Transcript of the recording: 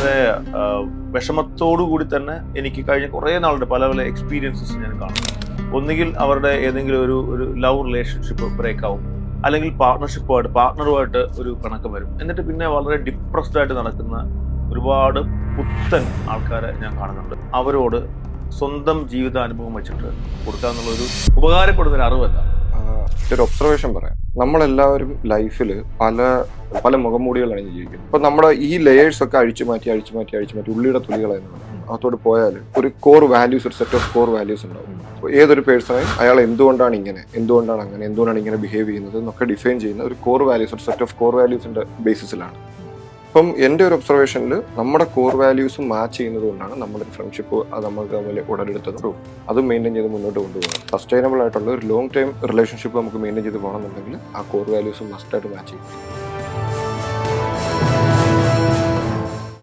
വളരെ ആ, വിഷമത്തോടു കൂടി തന്നെ എനിക്ക് കഴിഞ്ഞ കുറേ നാളുടെ പല പല എക്സ്പീരിയൻസസ് ഞാൻ കാണുന്നു ഒന്നുകിൽ അവരുടെ ഏതെങ്കിലും ഒരു ഒരു ലവ് റിലേഷൻഷിപ്പ് ബ്രേക്ക് ആവും അല്ലെങ്കിൽ പാർട്ട്ണർഷിപ്പുമായിട്ട് പാർട്ട്ണറുമായിട്ട് ഒരു കണക്ക് വരും. എന്നിട്ട് പിന്നെ വളരെ ഡിപ്രസ്ഡ് ആയിട്ട് നടക്കുന്ന ഒരുപാട് പുത്തൻ ആൾക്കാരെ ഞാൻ കാണുന്നുണ്ട്. അവരോട് സ്വന്തം ജീവിതാനുഭവം വെച്ചിട്ട് കൊടുക്കാന്നുള്ള ഒരു ഉപകാരപ്പെടുന്ന ഒരു അറിവല്ല ഒരു ഒബ്സർവേഷൻ പറയാം. നമ്മളെല്ലാവരും ലൈഫിൽ പല പല മുഖംമൂടികളാണ് ജീവിക്കുന്നത്. ഇപ്പൊ നമ്മുടെ ഈ ലെയേഴ്സ് ഒക്കെ അഴിച്ചു മാറ്റി അഴിച്ചു മാറ്റി അഴിച്ചു മാറ്റി ഉള്ളിയുടെ തുലികളായിരുന്നു അതോട് പോയാൽ ഒരു കോർ വാല്യൂസ് ഒരു സെറ്റ് ഓഫ് കോർ വാല്യൂസ് ഉണ്ടാവും. ഏതൊരു പേഴ്സണെ അയാൾ എന്തുകൊണ്ടാണ് ഇങ്ങനെ എന്തുകൊണ്ടാണ് അങ്ങനെ എന്തുകൊണ്ടാണ് ഇങ്ങനെ ബിഹേവ് ചെയ്യുന്നത് എന്നൊക്കെ ഡിഫൈൻ ചെയ്യുന്ന ഒരു കോർ വാല്യൂസ് ഒരു സെറ്റ് ഓഫ് കോർ വാല്യൂസിന്റെ ബേസിസിലാണ് അപ്പം എന്റെ ഒരു ഒബ്സർവേഷനിൽ നമ്മുടെ കോർ വാല്യൂസും മാച്ച് ചെയ്യുന്നത് കൊണ്ടാണ് നമ്മുടെ ഫ്രണ്ട്ഷിപ്പ് നമ്മൾ തമ്മിൽ ഉടലെടുത്തതും. അത് മെയിന്റെയിൻ ചെയ്ത് മുന്നോട്ട് കൊണ്ടുപോകണം. സസ്റ്റൈനബിൾ ആയിട്ടുള്ള ഒരു ലോങ് ടൈം റിലേഷൻഷിപ്പ് നമുക്ക് മെയിന്റെയിൻ ചെയ്ത് പോകണമെന്നുണ്ടെങ്കിൽ ആ കോർ വാല്യൂസും മസ്റ്റായിട്ട് മാച്ച് ചെയ്യും